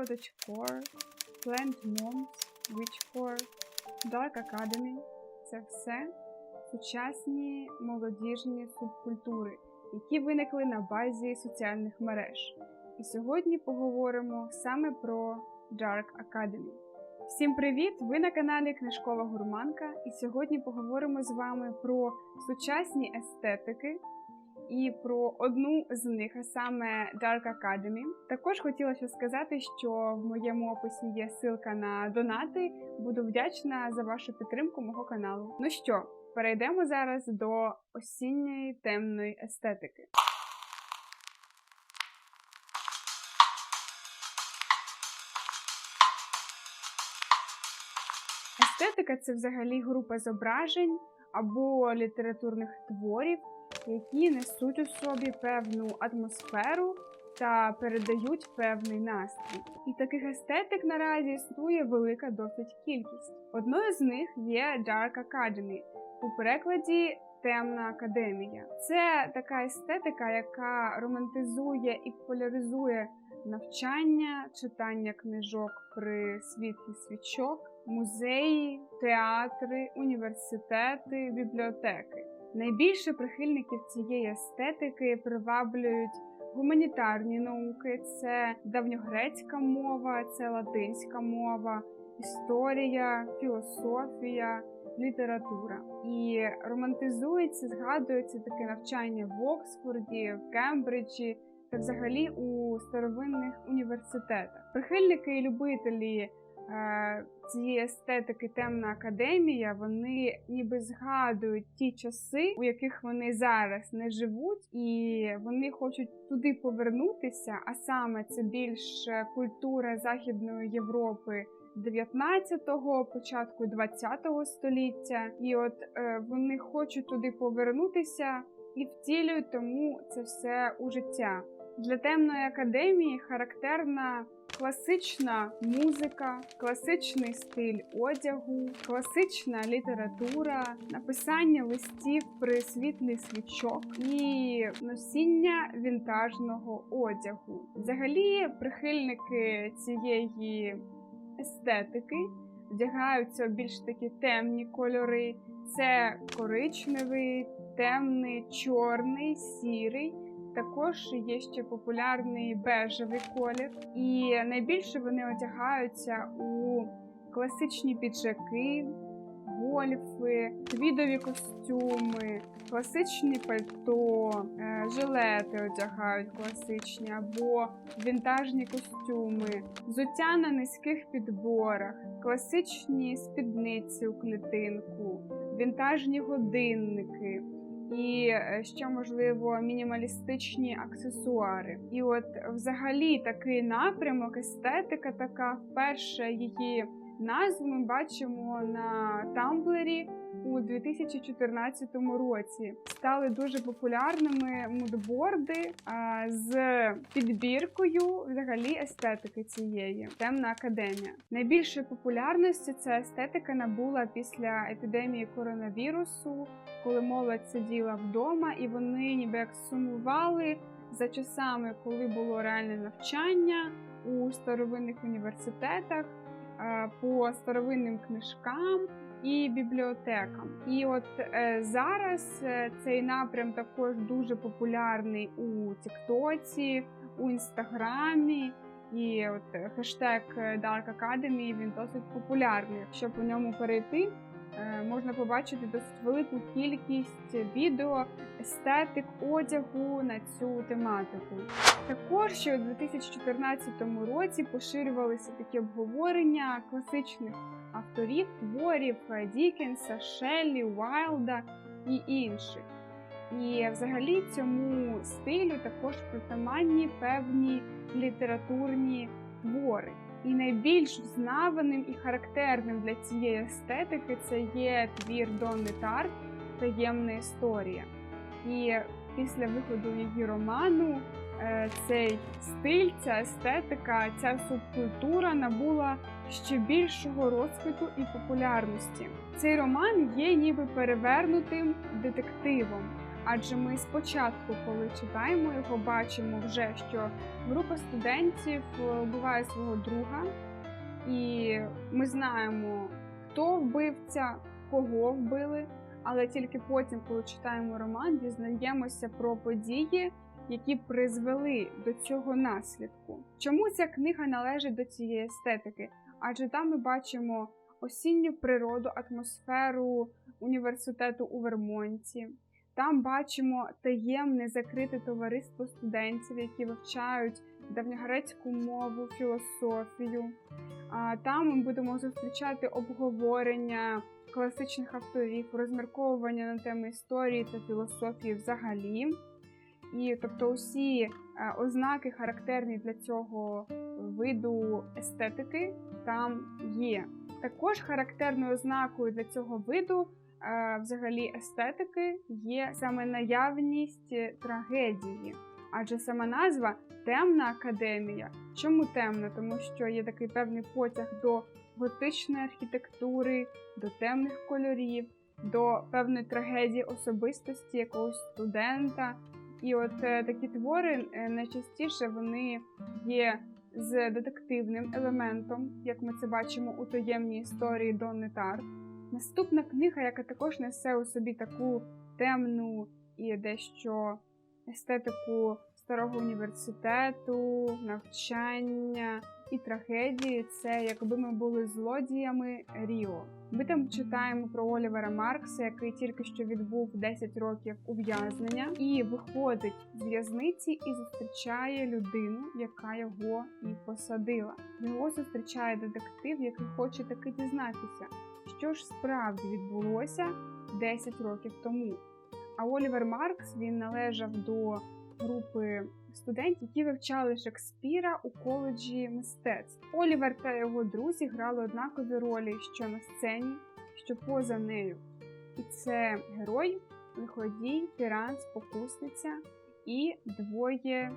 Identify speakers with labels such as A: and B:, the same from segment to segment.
A: Cottagecore, Plant Moms, Witchcore, Dark Academy це все сучасні молодіжні субкультури, які виникли на базі соціальних мереж. І сьогодні поговоримо саме про Dark Academy. Всім привіт! Ви на каналі Книжкова Гурманка, і сьогодні поговоримо з вами про сучасні естетики і про одну з них, а саме Dark Academy. Також хотіла ще сказати, що в моєму описі є ссылка на донати. Буду вдячна за вашу підтримку мого каналу. Ну що, перейдемо зараз до осінньої темної естетики. Естетика це взагалі група зображень або літературних творів, які несуть у собі певну атмосферу та передають певний настрій. І таких естетик наразі існує велика досить кількість. Одною з них є Dark Academy, у перекладі Темна академія. Це така естетика, яка романтизує і поляризує навчання, читання книжок при світлі свічок, музеї, театри, університети, бібліотеки. Найбільше прихильників цієї естетики приваблюють гуманітарні науки, це давньогрецька мова, це латинська мова, історія, філософія, література. І романтизується, згадується таке навчання в Оксфорді, в Кембриджі та взагалі у старовинних університетах. Прихильники і любителі е, цієї естетики темна академія, вони ніби згадують ті часи, у яких вони зараз не живуть, і вони хочуть туди повернутися. А саме це більш культура Західної Європи. 19-го, початку 20-го століття, і от е, вони хочуть туди повернутися і втілюють тому це все у життя. Для темної академії характерна класична музика, класичний стиль одягу, класична література, написання листів при світлі свічок і носіння вінтажного одягу. Взагалі, прихильники цієї естетики вдягаються більш такі темні кольори. Це коричневий, темний, чорний, сірий. Також є ще популярний бежевий колір, і найбільше вони одягаються у класичні піджаки, гольфи, твідові костюми, класичні пальто, е, жилети одягають класичні або вінтажні костюми, взуття на низьких підборах, класичні спідниці у клітинку, вінтажні годинники і ще можливо мінімалістичні аксесуари. І от, взагалі, такий напрямок, естетика, така вперше її назву ми бачимо на тамблері. У 2014 році стали дуже популярними мудборди з підбіркою взагалі естетики цієї темна академія. Найбільшої популярності ця естетика набула після епідемії коронавірусу, коли молодь сиділа вдома, і вони ніби як сумували за часами, коли було реальне навчання у старовинних університетах по старовинним книжкам і бібліотекам. І от е, зараз е, цей напрям також дуже популярний у Тіктоці, у Інстаграмі. І от хештег Dark Academy він досить популярний. Якщо по ньому перейти, е, можна побачити досить велику кількість відео естетик одягу на цю тематику. Також ще у 2014 році поширювалися такі обговорення класичних авторів творів Дікенса, Шеллі, Уайлда і інших. І взагалі цьому стилю також притаманні певні літературні твори. І найбільш взнаваним і характерним для цієї естетики це є твір Донни Тарт Таємна історія. І після виходу її роману е, цей стиль, ця естетика, ця субкультура набула ще більшого розквіту і популярності. Цей роман є ніби перевернутим детективом. Адже ми спочатку, коли читаємо його, бачимо вже, що група студентів е, вбиває свого друга, і ми знаємо, хто вбивця, кого вбили. Але тільки потім, коли читаємо роман, дізнаємося про події, які призвели до цього наслідку. Чому ця книга належить до цієї естетики? Адже там ми бачимо осінню природу, атмосферу університету у Вермонті. Там бачимо таємне закрите товариство студентів, які вивчають давньогрецьку мову, філософію. Там ми будемо зустрічати обговорення класичних авторів, розмірковування на теми історії та філософії взагалі. І тобто усі е, ознаки, характерні для цього виду естетики, там є. Також характерною ознакою для цього виду взагалі естетики є саме наявність трагедії, адже сама назва темна академія. Чому темна? Тому що є такий певний потяг до готичної архітектури, до темних кольорів, до певної трагедії особистості якогось студента. І от е, такі твори е, найчастіше вони є з детективним елементом, як ми це бачимо у таємній історії Донни Тарт. Наступна книга, яка також несе у собі таку темну і дещо естетику старого університету, навчання і трагедії, це якби ми були злодіями Ріо. Ми там читаємо про Олівера Маркса, який тільки що відбув 10 років ув'язнення, і виходить з в'язниці і зустрічає людину, яка його і посадила. Його зустрічає детектив, який хоче таки дізнатися, що ж справді відбулося 10 років тому. А Олівер Маркс він належав до групи студентів, які вивчали Шекспіра у коледжі мистецтв. Олівер та його друзі грали однакові ролі, що на сцені, що поза нею. І це герой, лиходій, тиран, спокусниця і двоє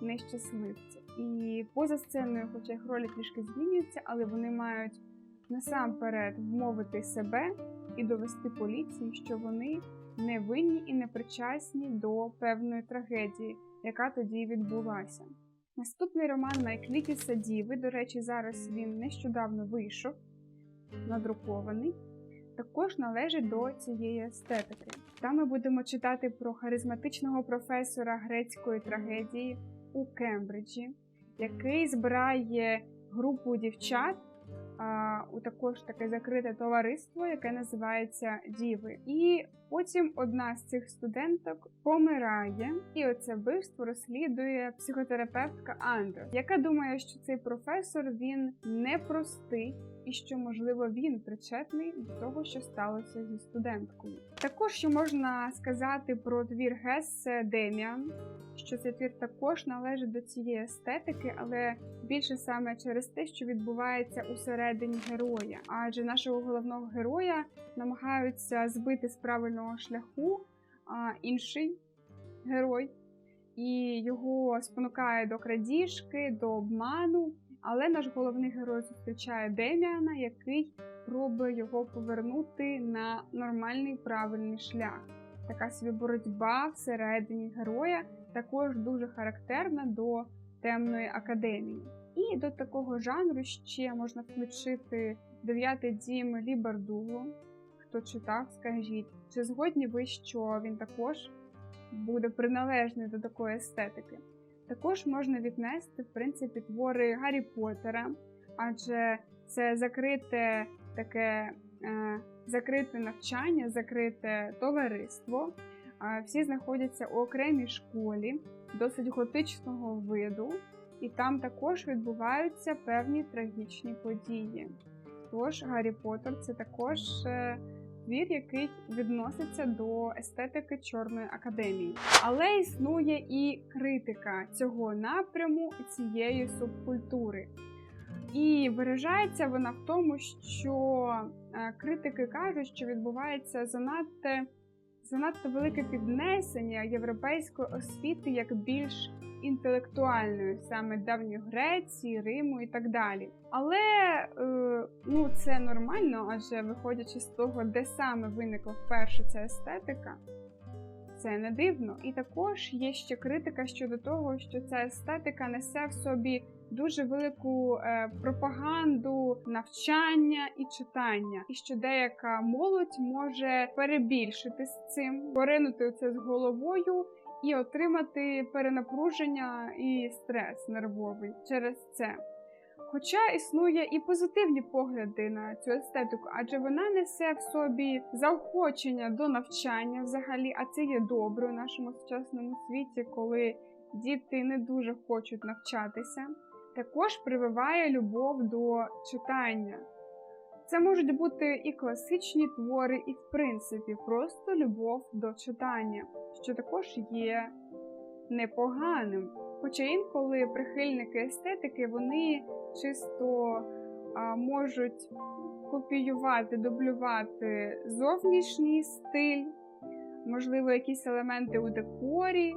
A: нещасливців. І поза сценою, хоча їх ролі трішки змінюються, але вони мають насамперед вмовити себе і довести поліції, що вони не винні і не причасні до певної трагедії, яка тоді відбулася. Наступний роман Найклітіса Діви, до речі, зараз він нещодавно вийшов, надрукований, також належить до цієї естетики. Там ми будемо читати про харизматичного професора грецької трагедії у Кембриджі, який збирає групу дівчат у також таке закрите товариство, яке називається Діви. І потім одна з цих студенток помирає, і оце вбивство розслідує психотерапевтка Андро, яка думає, що цей професор він непростий. І що, можливо, він причетний до того, що сталося зі студенткою. Також що можна сказати про твір Гессе Деміан, що цей твір також належить до цієї естетики, але більше саме через те, що відбувається усередині героя. Адже нашого головного героя намагаються збити з правильного шляху а, інший герой, і його спонукає до крадіжки, до обману. Але наш головний герой зустрічає Деміана, який пробує його повернути на нормальний правильний шлях. Така собі боротьба всередині героя також дуже характерна до темної академії. І до такого жанру ще можна включити дев'ятий дім Лі Бардуго. Хто читав, скажіть, чи згодні ви, що він також буде приналежний до такої естетики? Також можна віднести, в принципі, твори Гаррі Поттера, адже це закрите таке е, закрите навчання, закрите товариство. Е, всі знаходяться у окремій школі, досить готичного виду, і там також відбуваються певні трагічні події. Тож Гаррі Поттер це також. Твір, який відноситься до естетики Чорної академії. Але існує і критика цього напряму цієї субкультури. І виражається вона в тому, що е, критики кажуть, що відбувається занадто занадто велике піднесення європейської освіти як більш інтелектуальною, саме давньої Греції, Риму і так далі. Але е, ну, це нормально, адже виходячи з того, де саме виникла вперше ця естетика, це не дивно. І також є ще критика щодо того, що ця естетика несе в собі дуже велику е, пропаганду, навчання і читання, і що деяка молодь може перебільшити з цим, поринути це з головою. І отримати перенапруження і стрес нервовий через це. Хоча існує і позитивні погляди на цю естетику, адже вона несе в собі заохочення до навчання взагалі, а це є добре у нашому сучасному світі, коли діти не дуже хочуть навчатися. Також прививає любов до читання. Це можуть бути і класичні твори, і, в принципі, просто любов до читання, що також є непоганим. Хоча інколи прихильники естетики вони чисто а, можуть копіювати, дублювати зовнішній стиль, можливо, якісь елементи у декорі,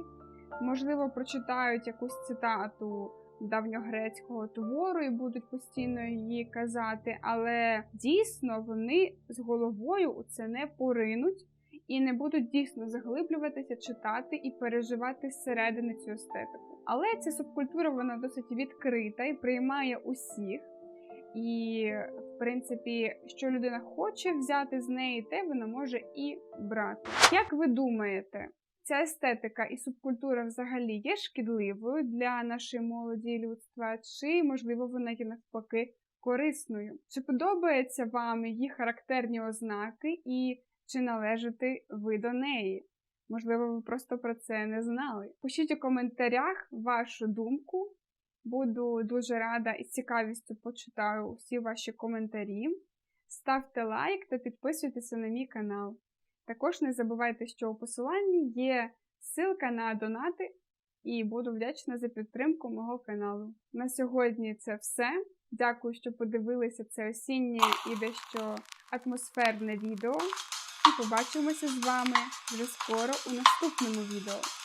A: можливо, прочитають якусь цитату давньогрецького твору і будуть постійно її казати, але дійсно вони з головою у це не поринуть. І не будуть дійсно заглиблюватися, читати і переживати зсередини цю естетику. Але ця субкультура вона досить відкрита і приймає усіх. І, в принципі, що людина хоче взяти з неї, те вона може і брати. Як ви думаєте, ця естетика і субкультура взагалі є шкідливою для нашої молоді і людства, чи, можливо, вона є навпаки корисною? Чи подобаються вам її характерні ознаки і чи належите ви до неї? Можливо, ви просто про це не знали. Пишіть у коментарях вашу думку. Буду дуже рада і з цікавістю почитаю усі ваші коментарі. Ставте лайк та підписуйтеся на мій канал. Також не забувайте, що у посиланні є ссылка на донати, і буду вдячна за підтримку мого каналу. На сьогодні це все. Дякую, що подивилися це осіннє і дещо атмосферне відео. І побачимося з вами вже скоро у наступному відео.